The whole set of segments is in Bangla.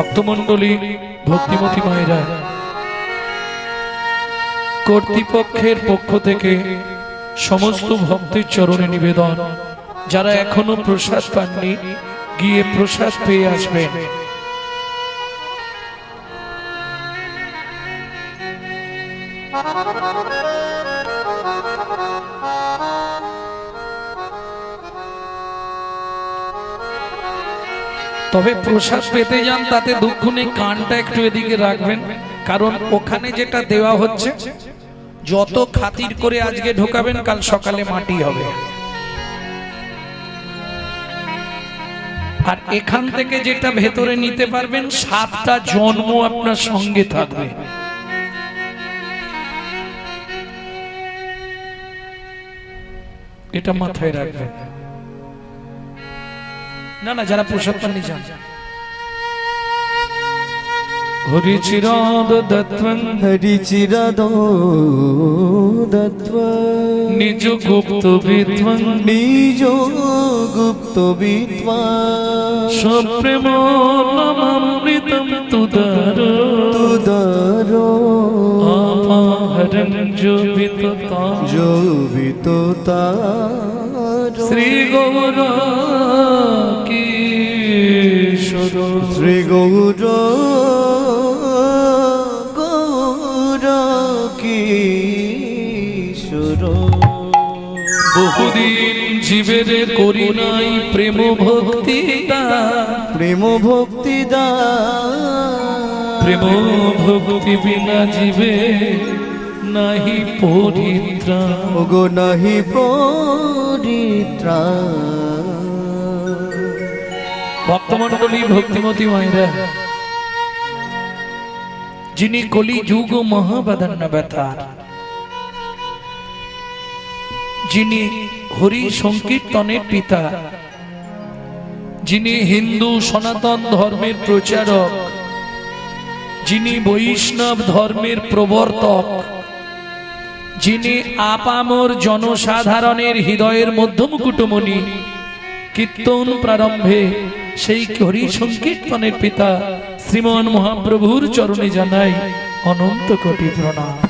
ভক্তমণ্ডলী, ভক্তিমতী মায়েরা, কর্তৃপক্ষের পক্ষ থেকে সমস্ত ভক্তের চরণে নিবেদন। যারা এখনও প্রসাদ পাননি, গিয়ে প্রসাদ পেয়ে আসবেন। তবে প্রসাদ পেতে যান, তাতে দুঃখ কানটা একটু এদিকে রাখবেন। কারণ ওখানে যেটা দেওয়া হচ্ছে, যত খাতির করে আজকে ঢোকাবেন, কাল সকালে মাটি হবে। আর এখান থেকে যেটা ভেতরে নিতে পারবেন, সাতটা জন্ম আপনার সঙ্গে থাকবে। এটা মাথায় রাখবেন। না না যারা প্রসাদ পাননি যান হরি চিরাদ দত্তং হরিচিরদত্ব নিজ গুপ্ত বিদ্বং নিজ গুপ্ত বিদ্বা সপ্রেম নমামৃতম তুদার। তুদর। আপাহরং জোবিততা জোবিত তার। শ্রী গৌর শ্রী গৌর গৌর কিশোর। বহুদিন জীবের করি নাই প্রেম ভক্তি প্রেম ভক্তি দা প্রেম ভক্তি বিনা জীবে নাহি পরিত্রাণ। ওগো নাহি পরিত্রা ভক্তমন্ডলী ভক্তিমতী মায়েরা, যিনি কলি যুগ মহাবাদান্য ব্যথার যিনি হরি সংকীর্তনের পিতা, যিনি হিন্দু সনাতন ধর্মের প্রচারক, যিনি বৈষ্ণব ধর্মের প্রবর্তক, যিনি আপামর জনসাধারণের হৃদয়ের মধ্যমকুটমণি, কীর্তন প্রারম্ভে সেই হরি সংকীর্তনের পিতা শ্রীমান মহাপ্রভুর চরণে জানাই অনন্ত কোটি প্রণাম।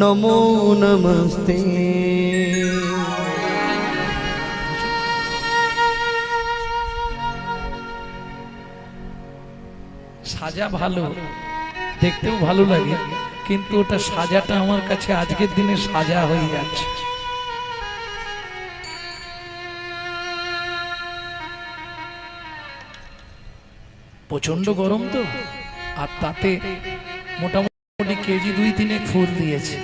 নমো নমস্তে সাজা ভালো, দেখতেও ভালো লাগে, কিন্তু ওটা সাজাটা আমার কাছে আজকের দিনে সাজা হয়ে যাচ্ছে। প্রচণ্ড গরম তো, আর তাতে মোটামুটি কেজি দুই তিনে ফুল দিয়েছে।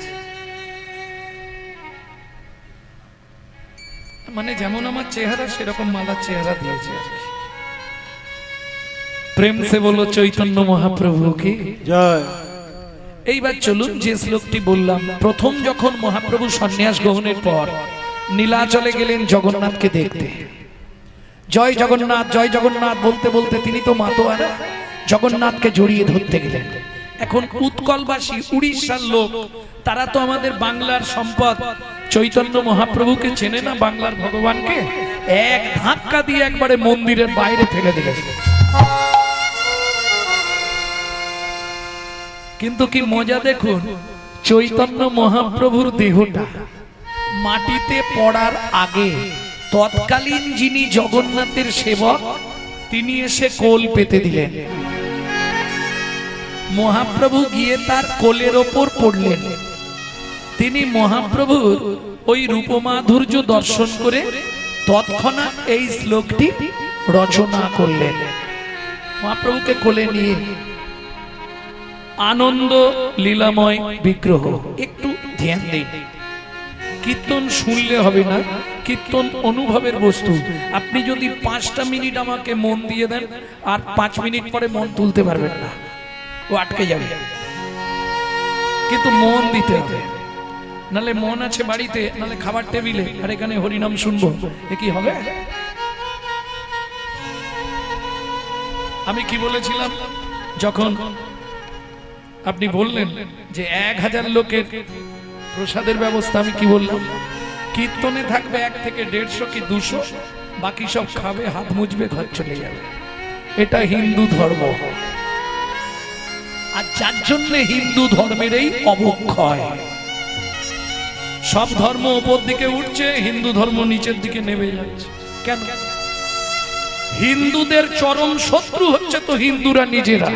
মানে যেমন আমার চেহারা সেরকম মালার চেহারা দিয়েছে আর কি। প্রেম সে বলো চৈতন্য মহাপ্রভু কি জয়। এইবার চলুন যে শ্লোকটি বললাম প্রথম যখন মহাপ্রভু সন্ন্যাস গ্রহণের পর নীলাচলে গেলেন জগন্নাথকে দেখতে। জয় জগন্নাথ জয় জগন্নাথ বলতে বলতে তিনি তো মাতোয়ারা জগন্নাথকে জড়িয়ে ধরতে গেলেন। এখন উৎকলবাসী উড়িষ্যার লোক, তারা তো আমাদের বাংলার সম্পদ। চৈতন্য মহাপ্রভুকে চেনে না বাংলার ভগবানকে? এক ধাক্কা দিয়ে একবারে মন্দিরের বাইরে ফেলে দিলেন কিন্তু কি মজা দেখুন, চৈতন্য মহাপ্রভুর দেহটা মাটিতে পড়ার আগে তৎকালীন যিনি জগন্নাথের সেবক, তিনি এসে কোল পেতে দিলেন। মহাপ্রভু গিয়ে তার কোলের ওপর পড়লেন। তিনি মহাপ্রভুর ওই রূপমাধুর্য দর্শন করে তৎক্ষণাৎ এই শ্লোকটি রচনা করলেন। মহাপ্রভুকে কোলে নিয়ে আনন্দ লীলাময় বিগ্রহ, একটু ধ্যান দিন। কীর্তন শুনলে হবে না, কীর্তন অনুভবের বস্তু। আপনি যদি পাঁচটা মিনিট আমাকে মন দিয়ে দেন, আর পাঁচ মিনিট পরে মন তুলতে পারবেন না। ও আটকে যাবে। কিন্তু মন দিতে হবে। নালে মন আছে বাড়িতে, নালে খাবার টেবিলে, আর এখানে হরিনাম শুনব। এ কি হবে? আমি কি বলেছিলাম? যখন আপনি বললেন যে এক হাজার লোকের প্রসাদের ব্যবস্থা, আমি কি বললাম? কীর্তনে থাকবে এক থেকে দেড়শো কি দুশো? বাকি সব খাবে, হাত মুজবে, ঘর চলে যাবে। এটা হিন্দু ধর্ম। আর যার জন্য হিন্দু ধর্মের এই অবক্ষয়। সব ধর্ম ওপর দিকে উঠছে, হিন্দু ধর্ম নিচের দিকে নেমে যাচ্ছে। কেন? হিন্দুদের চরম শত্রু হচ্ছে তো হিন্দুরা নিজেরা।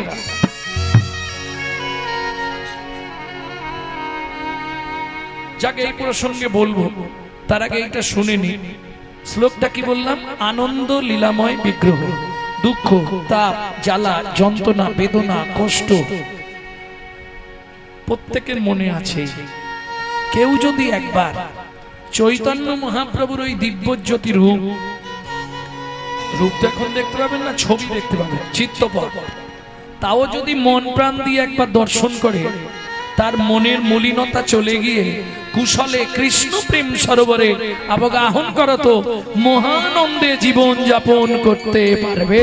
যাকে, এই প্রসঙ্গে বলব, তার আগে এটা শুনে নি। শ্লোকটা কি বললাম? আনন্দ লীলাময় বিগ্রহ। দুঃখ, তাপ, জ্বালা, যন্ত্রণা, বেদনা, কষ্ট প্রত্যেকের মনে আছে। কেউ যদি একবার চৈতন্য মহাপ্রভুর ওই দিব্যজ্যোতি রূপ রূপ তো এখন দেখতে পাবেন না, ছবি দেখতে পাবেন চিত্তপট তাও যদি মন প্রাণ দিয়ে একবার দর্শন করে, তার মনের মলিনতা চলে গিয়ে কুশলে কৃষ্ণ প্রেম সরোবরে অবগাহন করত মহানন্দে জীবন যাপন করতে পারবে।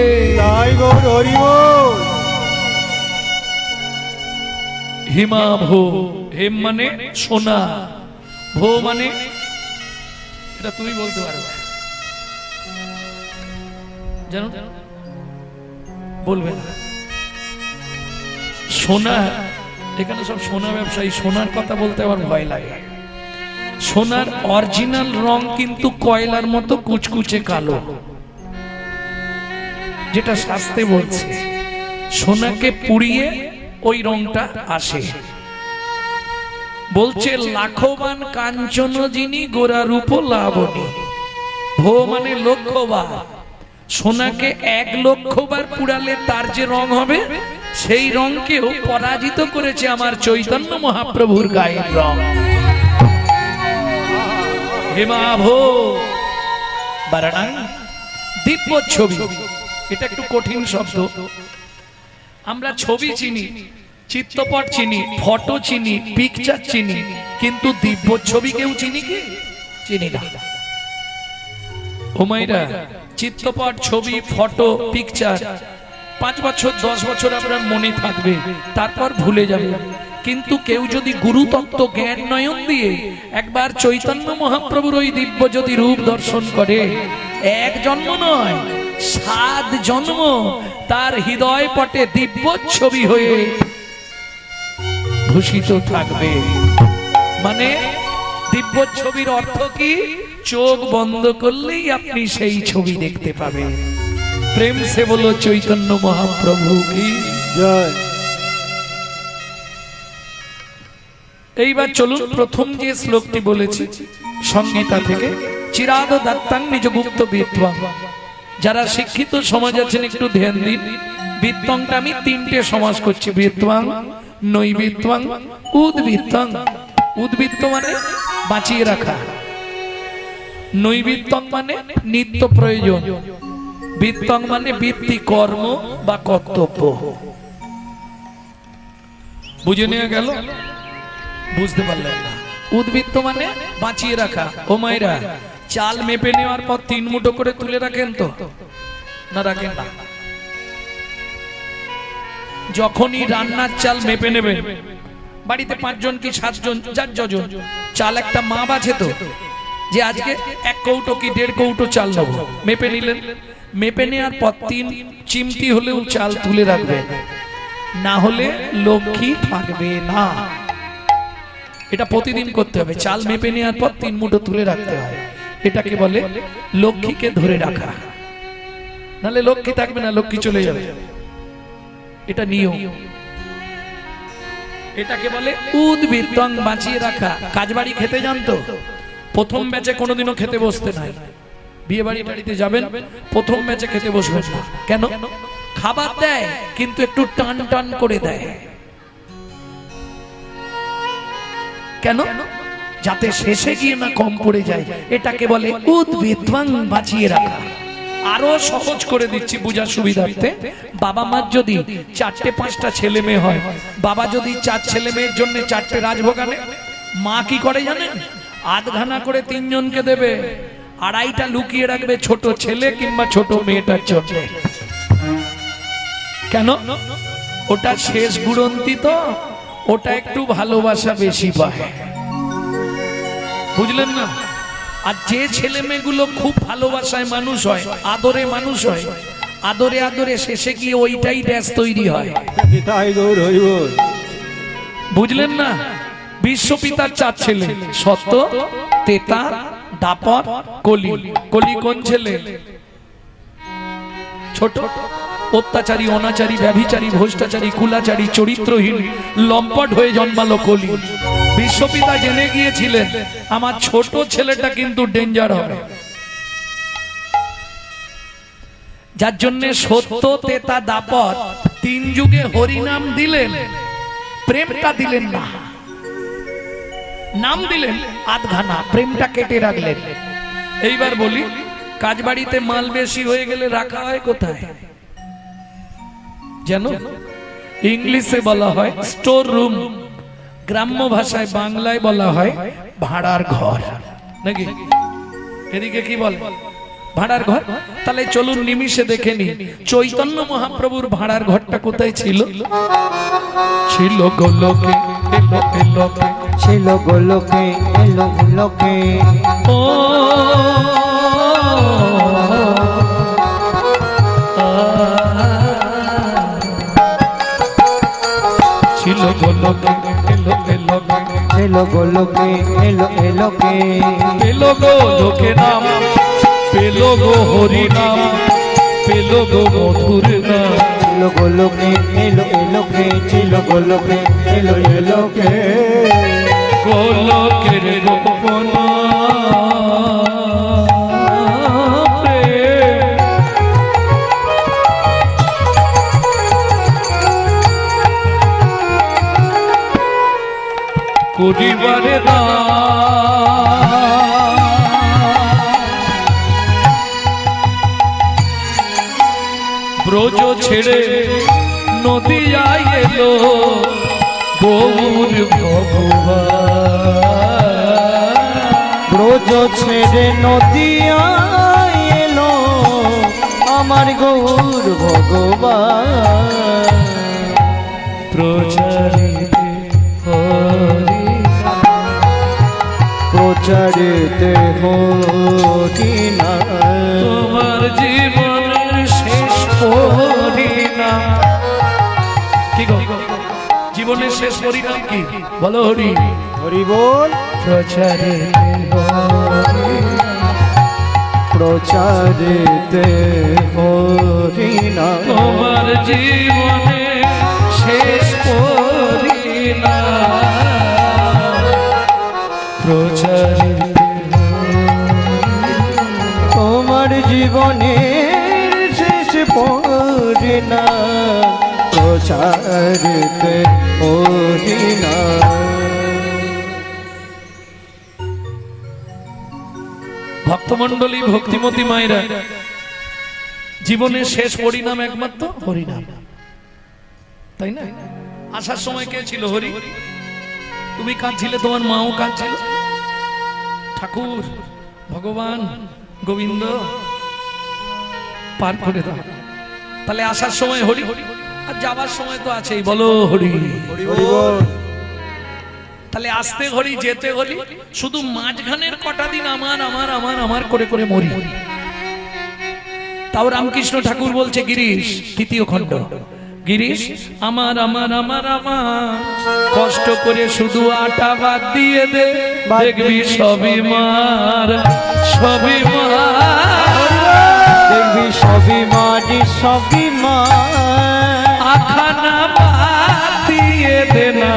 হিমা ভো হেম মানে সোনা ভো মানে এটা তুমি বলতে পারবে জানো? বলবে না। সোনা এখানে সব সোনা ব্যবসায়ী সোনার কথা বলতে আমার ভয় লাগে। সোনার অরিজিনাল রং কিন্তু কয়লার মতো কুচকুচে কালো। যেটা শাস্তে বলছে, সোনাকে পুড়িয়ে ওই রংটা আসে। বলছে, লাখবান কাঞ্চন যিনি, গোরা রূপ লাবণী। ভো মানে লক্ষবার সোনাকে এক লক্ষবার পুড়ালে তার যে রং হবে, সেই রংকেও পরাজিত করেছে আমার চৈতন্য মহাপ্রভুর গায়ের রং। দিব্য ছবি। এটা একটু কঠিন শব্দ। আমরা ছবি চিনি, চিত্রপট চিনি, ফটো চিনি পিকচার চিনি, কিন্তু দিব্য ছবি কেউ চিনি কি? চিনি না। ওমাইরা চিত্রপট ছবি, ফটো পিকচার পাঁচ বছর, দশ বছর আপনার মনে থাকবে, তারপর ভুলে যাবে। কিন্তু কেউ যদি গুরুতত্ত্ব জ্ঞান নয়ন দিয়ে একবার চৈতন্য মহাপ্রভুর ওই দিব্য যদি রূপ দর্শন করে, এক জন্ম নয়, সাত জন্ম, তার হৃদয় পটে দিব্য ছবি হয়ে ভূষিত থাকবে। মানে দিব্য ছবির অর্থ কি? চোখ বন্ধ করলেই আপনি সেই ছবি দেখতে পাবেন। প্রেম সে বলো চৈতন্য মহাপ্রভু কি? জয়। এইবার চলুন প্রথম যে শ্লোকটি বলেছি সংগীতা থেকে, চিরাদ দাত্তাং গুপ্ত বিদ্বাং যারা শিক্ষিত সমাজ আছেন, একটু ধ্যান দিন। বিত্তংটা আমি তিনটে সমাজ করছি বিদ্বাং নৈবিত্বাং উদ্বৃত্তাং উদ্বৃত্ত মানে বাঁচিয়ে রাখা। নৈবিত্তং মানে নিত্য প্রয়োজন। বৃত্তং মানে বৃত্তি, কর্ম বা কর্তব্য। বুঝে নেওয়া গেল? বুঝতে পারলেন না। উদ্বৃত্ত মানে বাঁচিয়ে রাখা। ও মায়েরা, চাল মেপে নেওয়ার পর তিন মুঠো করে তুলে রাখেন তো? না, রাখেন না। যখনই রান্নার চাল মেপে নেবেন, বাড়িতে পাঁচজন কি সাতজন যার যজন চাল একটা মা আছে তো, যে আজকে এক কৌটো কি দেড় কৌটো চাল নেব। মেপে নিলেন। মেপে নেওয়ার পর তিন চিমটি হলেও চাল তুলে রাখবেন। না হলে লক্ষ্মী থাকবে না। এটা প্রতিদিন করতে হবে। চাল মেপে নেওয়ার পর তিন মুঠো তুলে রাখতে হয়। এটাকে বলে লক্ষ্মীকে ধরে রাখা। নালে লক্ষ্মী থাকবে না, লক্ষ্মী চলে যাবে। এটা নিয়ম। এটাকে বলে উদ্বৃত্তং বাঁচিয়ে রাখা। কাজ বাড়ি খেতে জানতো প্রথম ব্যাচে কোনোদিনও খেতে বসতে নাই। বিয়ে বাড়ি বাড়িতে যাবেন, প্রথম ম্যাচে খেতে বসবেন কেন? খাবার দেয়, কিন্তু একটু টান টান করে দেয়। কেন? যাতে শেষে গিয়ে না কম পড়ে যায়। এটাকে বলে উদ্ভিদ্বাং বাঁচিয়ে রাখা। আরও সহজ করে দিচ্ছি বোঝার সুবিধার্থে। বাবা মার যদি চারটে পাঁচটা ছেলে মেয়ে হয়, বাবা যদি চার ছেলে মেয়ের জন্য চারটে রাজভোগ আনে মা কি করে জানেন? আধখানা করে তিনজনকে দেবে। আড়াইটা লুকিয়ে রাখবে ছোট ছেলে কিংবা ছোট মেয়েটার জন্য। কেন? ওটা শেষ গুড়ন্তি তো। ওটা একটু ভালোবাসা বেশি পায়। বুঝলেন না? আর যে ছেলে মেয়েগুলো খুব ভালোবাসায় মানুষ হয় আদরে মানুষ হয় আদরে আদরে শেষে গিয়ে ওইটাই ড্যাস তৈরি হয়। বুঝলেন না? বিশ্বপিতার চার ছেলে সত্য তেতা দাপর কলি। কলি কোন ছেলে? ছোট। অত্যাচারী, অনাচারী, ব্যভিচারী, ভ্রষ্টাচারী, কুলাচারী, চরিত্রহীন, লম্পট হয়ে জন্মালো কলি। বিশ্বপিতা জেনে গিয়েছিলেন, আমার ছোট ছেলেটা কিন্তু ডেঞ্জার হবে। যার জন্য সত্য তেতা দাপর তিন যুগে হরিনাম দিলেন, প্রেমটা দিলেন না। নাম দিলেন, আধখানা, প্রেমটা কেটে রাখলেন। এইবার বলি কাজ বাড়িতে মাল বেশি হয়ে গেলে রাখা হয় কোথায়? জানো ইংলিশে বলা হয় স্টোর রুম গ্রাম্য ভাষায় বাংলায় বলা হয় ভাড়ার ঘর। নাকি? এদিকে কি বলে? ভাড়ার ঘর? তাহলে চলুন নিমিষে দেখে নি চৈতন্য মহাপ্রভুর ভাড়ার ঘরটা কোথায় ছিল? ছিল গোলকে এলো এলোকে ছিল গোলকে এলো লোকে ও ছিল গোলকে এলো এলোকে ছিল গোলকে এলো এলোকে পেল গো লোকে নাম পেল গো হরি নাম পেল গো মধুর নাম। এলো গো লোকে এলো এলোকে ছিল গোলকে এলো এলোকে গোলকের গোপন করিবারে ব্রজ ছেড়ে নদিয়ায় এলো গৌর ভগবান। ব্রজ ছেড়ে নদিয়া এলো আমার গৌর ভগবান। প্রচারিতে প্রচারিতে হরিনা তোমার জীবনের শেষ পরিণাম কি গো? জীবনের শেষ পরিণাম কি? বলো হরি। হরি বল। প্রচারিতে হরি প্রচারিতে হরিনা তোমার জীবনে শেষ পরিণাম জীবনের শেষ পরিণা প্রচারিতে হরিনা ভক্তমন্ডলী ভক্তিমতী মায়েরা, জীবনের শেষ পরিণাম একমাত্র হরিনাম। তাই না? আসার সময় কে ছিল হরি? তুমি কাঁদছিলে, তোমার মাও কাঁদছিল? ঠাকুর, ভগবান, গোবিন্দ পার করে দাও। তাহলে আসার সময় হরি আর যাবার সময় তো আছেই, বলো হরি। তাহলে আসতে হরি, যেতে হরি, শুধু মাঝখানের কটা দিন আমার আমার আমার আমার করে করে মরি। তাও রামকৃষ্ণ ঠাকুর বলছে, গিরিশ, তৃতীয় খণ্ড। গিরিশ, আমার আমার আমার আমার। কষ্ট করে শুধু আটা বাদ দিয়ে দে। দেখবি সবই মার সবই মার। সবই মাটি সবই মা আখানা দিয়ে দে না।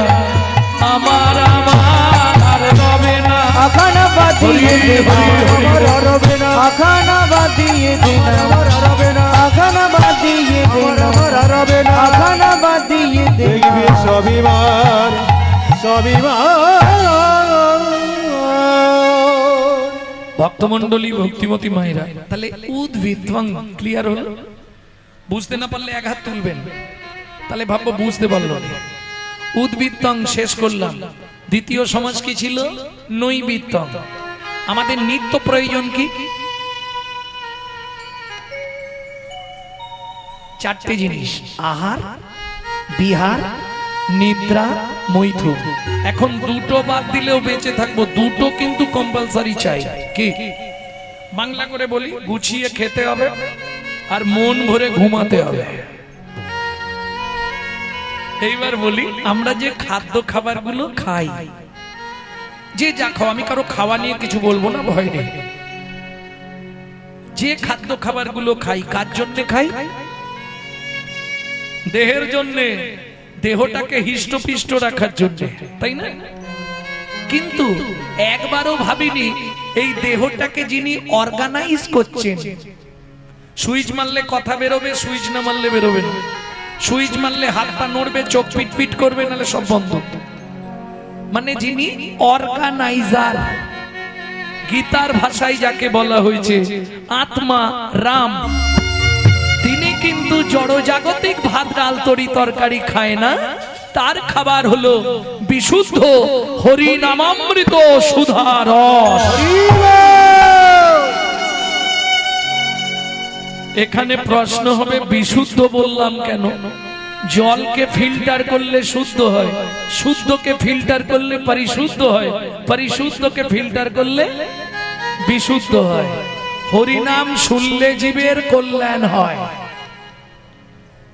আমার আমার রবে না। আখানা বাদিয়ে দে আমার রবে না। আখানা বাদিয়ে দে আমার রবে না। আখানা বাদিয়ে দে আমার আমার রবে না। আখানা বাদিয়ে দে দেখবি সবিবার সবিবার ভক্তমন্ডলী ভক্তিমতী মায়েরা, তাহলে উদ্ভিদ ক্লিয়ার হলো? বুঝতে না পারলে হাত তুলবেন। তাহলে ভাববো বুঝতে পারল উদ্বৃত্তং শেষ করলাম। দ্বিতীয় সমাজ কি ছিল? নৈবৃত্তং আমাদের নিত্য প্রয়োজন কি? চারটে জিনিস। আহার, বিহার নিদ্রা, মৈথুন। এখন দুটো বাদ দিলেও বেঁচে থাকব, দুটো কিন্তু কম্পালসারি চাই। কি? বাংলা করে বলি, গুছিয়ে খেতে হবে আর মন ভরে ঘুমাতে হবে। এইবার বলি, আমরা যে খাদ্য খাবারগুলো খাই, যে যা খাও, আমি কারও খাওয়া নিয়ে কিছু বলব না, ভয় নেই। যে খাদ্য খাবারগুলো খাই, কার জন্য খাই? দেহের জন্যে। দেহটাকে হিষ্টপিষ্ট রাখার জন্য তাই না? কিন্তু একবারও ভাবিনি এই দেহটাকে যিনি অর্গানাইজ করছেন সুইচ মারলে কথা বেরোবে সুইচ না মারলে বেরোবে না। সুইচ মারলে হাত পা নড়বে চোখ পিট পিট করবে নাহলে সব বন্ধ। মানে যিনি অর্গানাইজার গীতার ভাষায় যাকে বলা হয়েছে আত্মা রাম। কিন্তু জড়জাগতিক ভাত ডাল তরি তরকারি খায় না। তার খাবার হলো বিশুদ্ধ হরিনামামৃত সুধারস এখানে প্রশ্ন হবে, বিশুদ্ধ বললাম কেন? জলকে ফিল্টার করলে শুদ্ধ হয়, শুদ্ধকে ফিল্টার করলে পরিশুদ্ধ হয়, পরিশুদ্ধকে ফিল্টার করলে বিশুদ্ধ হয়। হরিনাম শুনলে জীবের কল্যাণ হয়।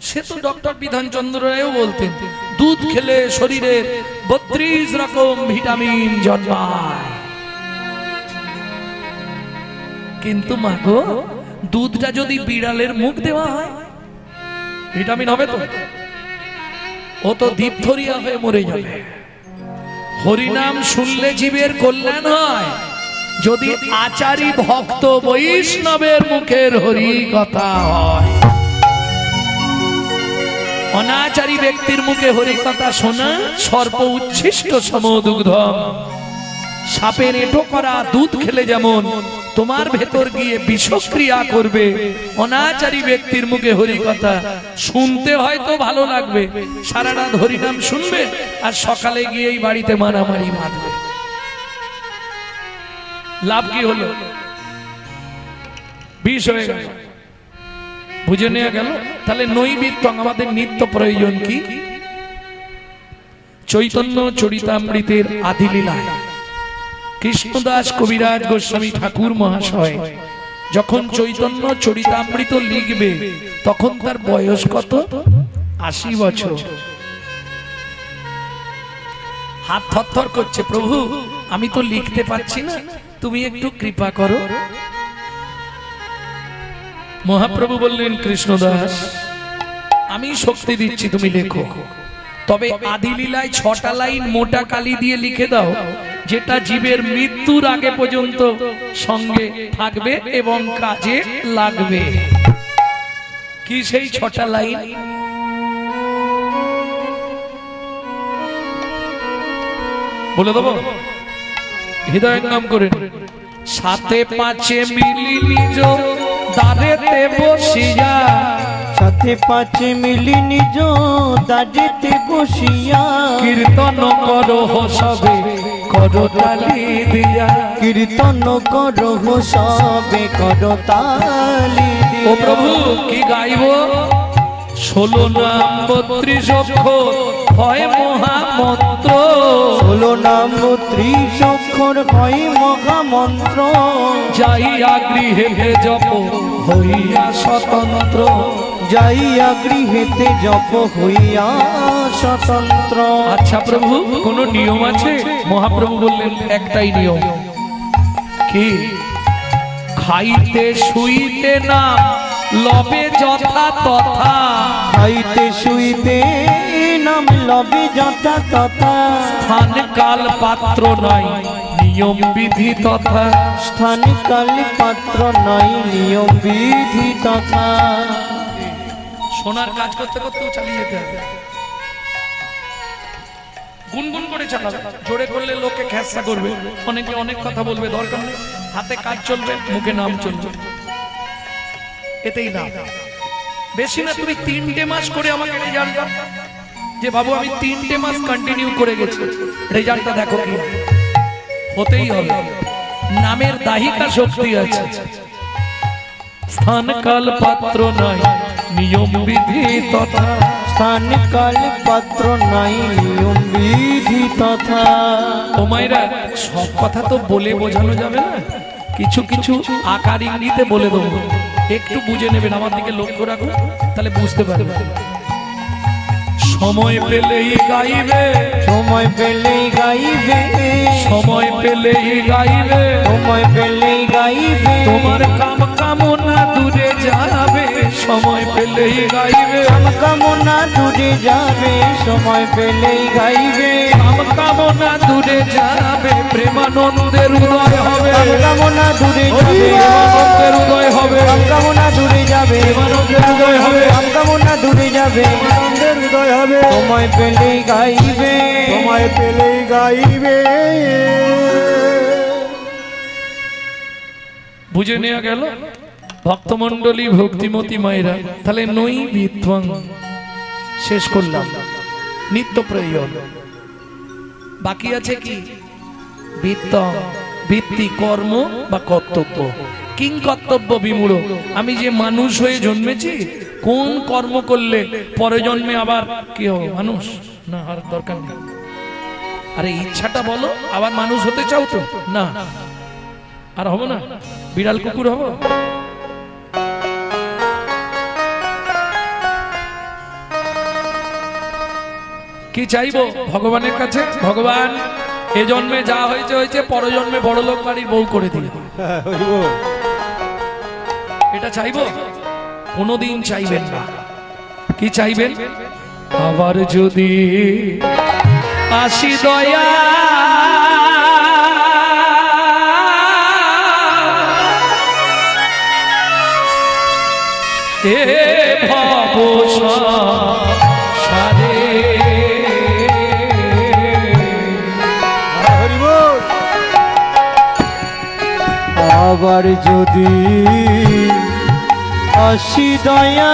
সে তো ডক্টর বিধানচন্দ্র রায়ও বলতেন দুধ খেলে শরীরে বত্রিশ রকম ভিটামিন জন্মায়। কিন্তু মাগো দুধটা যদি বিড়ালের মুখ দেওয়া হয় ভিটামিন হবে তো? ও তো দীপথরিয়া হয়ে মরে যাবে। হরিনাম শুনলে জীবের কল্যাণ হয়। যদি আচারী ভক্ত বৈষ্ণবের মুখের হরি কথা হয়। অনাচারী ব্যক্তির মুখে হরি কথা শোনা সর্ব উচ্ছিষ্ট সমদুগ্ধ। সাপের এটো করা দুধ খেলে যেমন, তোমার ভেতর গিয়ে বিষক্রিয়া করবে। অনাচারী ব্যক্তির মুখে হরি কথা শুনতে হয়তো ভালো লাগবে। সারা রাত হরিনাম শুনবে আর সকালে গিয়েই বাড়িতে মারামারি মারবে লাভ কি হলো? বিষ হয়ে গেল। বুঝে নেওয়া গেল। তাহলে নৈবিত্য, আমাদের নিত্য প্রয়োজন কি? চৈতন্য চরিতামৃতের আদিলীলায়। কৃষ্ণদাস কবিরাজ গোস্বামী ঠাকুর মহাশয় যখন চৈতন্য চরিতামৃত লিখবে, তখন তার বয়স কত? আশি বছর। হাত থরথর করছে, প্রভু, আমি তো লিখতে পারছি না। তুমি একটু কৃপা করো। মহাপ্রভু বললেন, কৃষ্ণদাস, আমি শক্তি দিচ্ছি, তুমি লেখো। তবে আদিলীলায় ছটা লাইন মোটা কালি দিয়ে লিখে দাও, যেটা জীবের মৃত্যুর আগে পর্যন্ত সঙ্গে থাকবে এবং কাজে লাগবে। কি সেই ছটা লাইন? বলে দেবো? হৃদয়ঙ্গম করে সাথে পাঁচে মিলি নিজ দাঁড়েতে বসিয়া। সাথে পাঁচে মিলি নিজ দাঁড়িতে বসিয়া। কীর্তন করো সবে করো তালি দিয়া। কীর্তন করো সবে করো তালি ও প্রভু কি গাইব? ষোলো নাম বত্রিশ অক্ষর। হয় মহামন্ত্র। ষোলো নাম ত্রিশ অক্ষর হয় মহামন্ত্র। যাইয়া গৃহে জপ হইয়া স্বতন্ত্র। যাইয়া গৃহেতে জপ হইয়া স্বতন্ত্র। আচ্ছা প্রভু কোন নিয়ম আছে? মহাপ্রভু বললেন একটাই নিয়ম। কি? খাইতে শুইতে না লবে যথা তথা। খাইতে শুইতে নাম লবে যথা তথা। স্থান কাল পাত্র নাই নিয়ম বিধি তথা। স্থান কাল পাত্র নাই নিয়ম বিধি তথা। সোনার কাজ করতে করতেও চালিয়ে যেতে হবে। গুনগুন করে চালাবে। জোরে করলে লোকে খেসা করবে। অনেকে অনেক কথা বলবে দরকার নেই। হাতে কাজ চলবে মুখে নাম চলবে। এতেই না বেশি না তুমি তিনটে মাস করে আমাকে রেজাল্ট দাও। যে বাবু আমি তিনটে মাস কন্টিনিউ করে গেছি। রেজাল্টটা দেখো কি। হতেই হবে। নামের দাহিকা শক্তি আছে। স্থান কাল পাত্র নাই নিয়ম বিধি তথা। স্থান কাল পাত্র নাই নিয়ম বিধি তথা। ও মায়েরা সব কথা তো বলে বোঝানো যাবে না। কিছু কিছু আকার ইঙ্গিতে বলে দেবো। একটু বুঝে নেবেন আমার দিকে লক্ষ্য রাখুন তাহলে বুঝতে পারবেন। সময় পেলেই গাইবে। সময় পেলেই গাইবে। সময় পেলেই গাইবে। সময় পেলেই গাইবে। তোমার কাম কামনা দূরে সময় পেলেই গাইবে। কাম কামনা দূরে যাবে সময় পেলেই গাইবে। কাম কামনা দূরে যাবে প্রেমানন্দের উদয় হবে। কাম কামনা দূরে যাবে প্রেমানন্দের উদয় হবে। কাম কামনা দূরে যাবে প্রেমানন্দের উদয় হবে। কাম কামনা দূরে যাবে। আনন্দের হৃদয় হবে। সময় পেলেই গাইবে। সময় পেলেই গাইবে। বুঝে নেওয়া গেল? ভক্তমন্ডলী ভক্তিমতী মায়েরা, তাহলে নই বিধ্বং শেষ করলাম। নিত্য প্রয়োজন। বাকি আছে কি? বৃত্ত বৃত্তি কর্ম বা কর্তব্য। কিং কর্তব্য বিমূঢ়। আমি যে মানুষ হয়ে জন্মেছি, কোন কর্ম করলে পরে জন্মে আবার কি হবে মানুষ? না, আর দরকার নেই। আরে, ইচ্ছাটা বলো, আবার মানুষ হতে চাও তো? না। আর হব না? বিড়াল কুকুর হব? কি চাইব? ভগবানের কাছে? ভগবান, এ জন্মে যা হয়েছে হয়েছে, পরজন্মে বড় লোক বাড়ির বউ করে বল। এটা চাইব? কোনোদিন চাইবেন না। কি চাইবেন? আবার যদি আসি দয়া, এ ভব আবার যদি আসি দয়া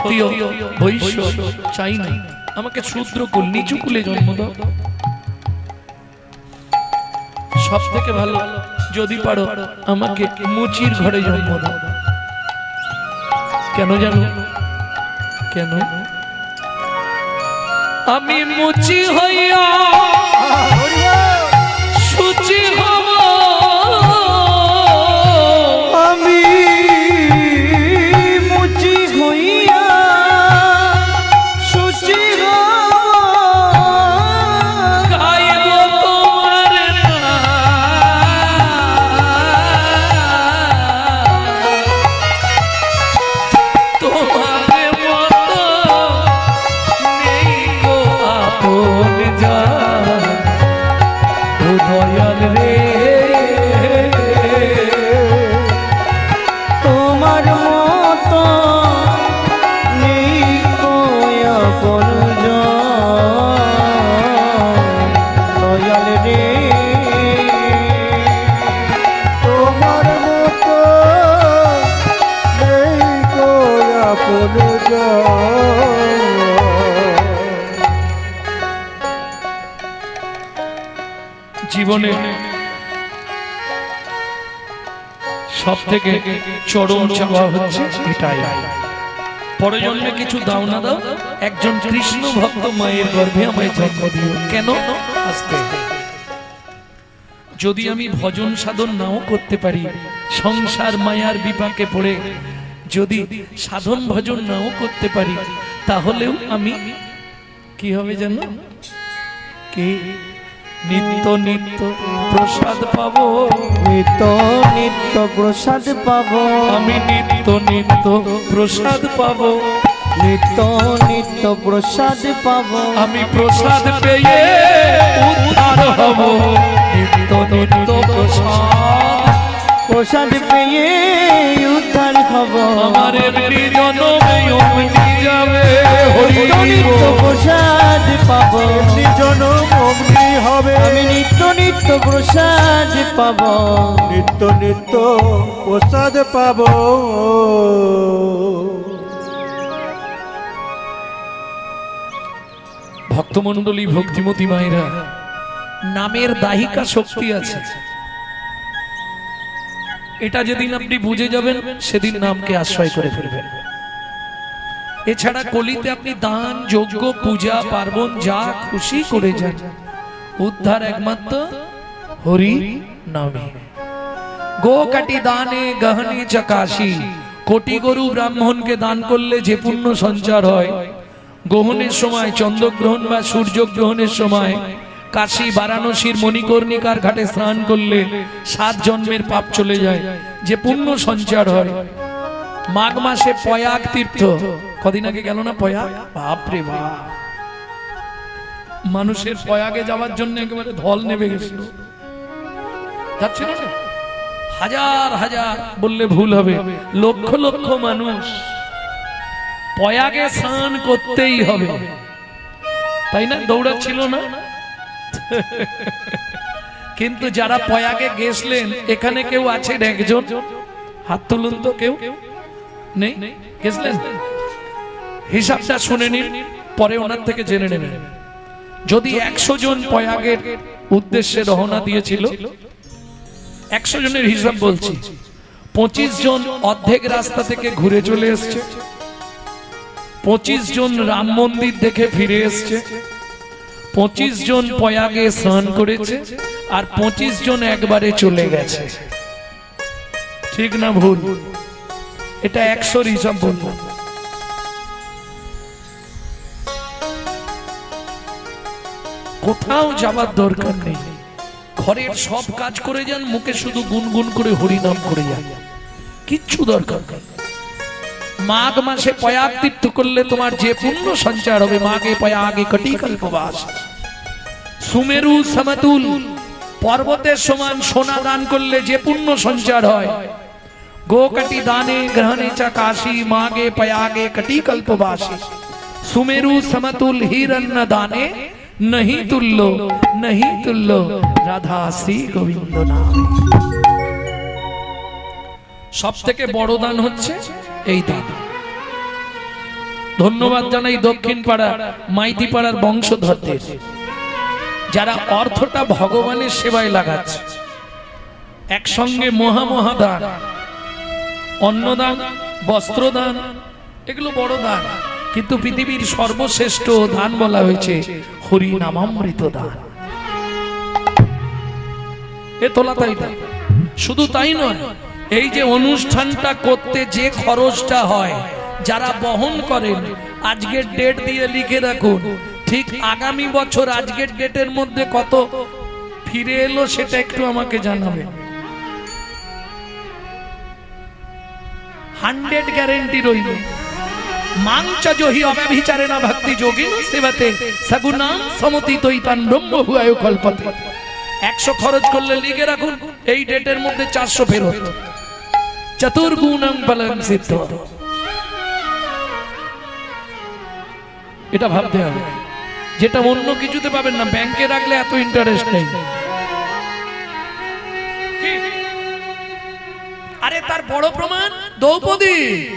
ক্ষত্রিয় বৈশ্য চাই না। আমাকে শূদ্র কুল, নিচু কুলে জন্ম দাও। সব থেকে ভালো, যদি পারো আমাকে মুচির ঘরে জন্ম দাও। কেন জানো? কেন? আমি মুচি হইয়া থেকে চরম চাওয়া হচ্ছে এটাই। পরজন্মে কিছু দাও না দাও, একজন কৃষ্ণ ভক্ত মায়ের গর্ভে আমায় জন্ম দিও। কেন? আসতে। যদি আমি ভজন সাধন নাও করতে পারি, সংসার মায়ার বিপাকে পড়ে, যদি সাধন ভজন নাও করতে পারি, তাহলেও আমি কি হবে জানো? কি? নিত্য নিত্য প্রসাদ পাবো। নিত্য নিত্য প্রসাদ পাবো। আমি নিত্য নিত্য প্রসাদ পাবো। নিত্য নিত্য প্রসাদ পাবো। আমি প্রসাদ পেয়ে উদ্ধার হব। নিত্য নিত্য প্রসাদ। প্রসাদ পেয়ে উদ্ধার হব। আমার জনমে যাবে হরি নিত্য। প্রসাদ পাবো। নিজন অগ্নি হবে। আমি নিত্য নিত্য প্রসাদ পাবো। নিত্য নিত্য প্রসাদ পাব। ভক্তমণ্ডলী ভক্তিমতী মায়েরা নামের দাহিকা শক্তি আছে। এটা যেদিন আপনি বুঝে যাবেন সেদিন নামকে আশ্রয় করে ফেলবেন। এছাড়া কলিতে আপনি দান, যজ্ঞ, পূজা, পার্বণ, যা খুশি করে যান। উদ্ধার একমাত্র হরি নামে। গো কাটি দানে, গহনে, চাকাশি। কোটি গরু ব্রাহ্মণকে দান করলে যে পুণ্য সঞ্চার হয়। গ্রহণের সময়, চন্দ্রগ্রহণ বা সূর্যগ্রহণের সময়, কাশী, বারাণসীর মণিকর্ণিকার ঘাটে স্নান করলে সাত জন্মের পাপ চলে যায়, যে পুণ্য সঞ্চার হয়। মাঘ মাসে পয়াগ তীর্থ। কদিন আগে গেল না পয়া? বাপরে বাপ। মানুষের পয়াগে যাওয়ার জন্য একেবারে ধল নেমে গেছিল। যাচ্ছিল না হাজার হাজার বললে ভুল হবে। লক্ষ লক্ষ মানুষ পয়াগে স্নান করতেই হবে। তাই না? দৌড়াচ্ছিল না? কিন্তু যারা পয়াগে গেছলেন এখানে কেউ আছেন একজন? হাত তুলুন তো কেউ। নেই? গেছলেন হিসাবটা শুনে নিন পরে ওনার থেকে জেনে নেবেন। যদি একশো জন পয়াগের উদ্দেশ্যে রওনা দিয়েছিল একশো জনের হিসাব বলছি। পঁচিশ জন অর্ধেক রাস্তা থেকে ঘুরে চলে এসছে। পঁচিশ জন রাম মন্দির দেখে ফিরে এসছে। পঁচিশ জন পয়াগে স্নান করেছে আর পঁচিশ জন একবারে চলে গেছে। ঠিক না ভুল? এটা একশোর হিসাব বললাম কোথাও যাবার দরকার নেই। ঘরের সব কাজ করে যান, মুখে শুধু গুনগুন করে হরিনাম করে যান। কিচ্ছু দরকার মাঘ মাসে পয়াগ তীর্থ করলে তোমার যে পুণ্য সঞ্চার হবে, মাঘে পয়াগে কটি কল্পবাস সুমেরু সমতুল, পর্বতের সমান সোনা দান করলে যে পুণ্য সঞ্চার হয়। গোকটি দানে, গ্রহণে চ কাশী মাগে পয়াগে কটি কল্পবাসী সুমেরু সমতুল, হিরণ্য দানে নহি তুল্য নহি তুল্য রাধা শ্রী গোবিন্দ সব থেকে বড় দান হচ্ছে এই দান। ধন্যবাদ জানাই দক্ষিণ পাড়া মাইতি পাড়ার বংশধরদের। যারা অর্থটা ভগবানের সেবায় লাগাচ্ছে। একসঙ্গে মহা মহা দান। অন্নদান বস্ত্রদান এগুলো বড় দান। কিন্তু পৃথিবীর সর্বশ্রেষ্ঠ দান বলা হয়েছে হরি নামামৃত দান এ তোলা তাই না? শুধু তাই নয়, এই যে অনুষ্ঠানটা করতে যে খরচটা হয়, যারা বহন করেন, আজকের ডেট দিয়ে লিখে রাখুন, ঠিক আগামী বছর আজকের ডেটের মধ্যে কত? ফিরে এলো সেটা একটু আমাকে জানাবে হান্ড্রেড গ্যারেন্টি রইল। মাংচ জহি অব্যভিচারে না ভক্তি যোগী সেবাতে। সগুনাম সমতি তৈতান ব্রহ্ম হুয়ায় কল্পতে। একশো খরচ করলে লিখে রাখুন, এই ডেটের মধ্যে চারশো ফেরত। চতুর্গুণম বলম সিদ্ধ। এটা ভাবতে হবে। যেটা অন্য কিছুতে পাবেন না, ব্যাংকে রাখলে এত ইন্টারেস্ট নেই? আরে তার বড় প্রমাণ দ্রৌপদী।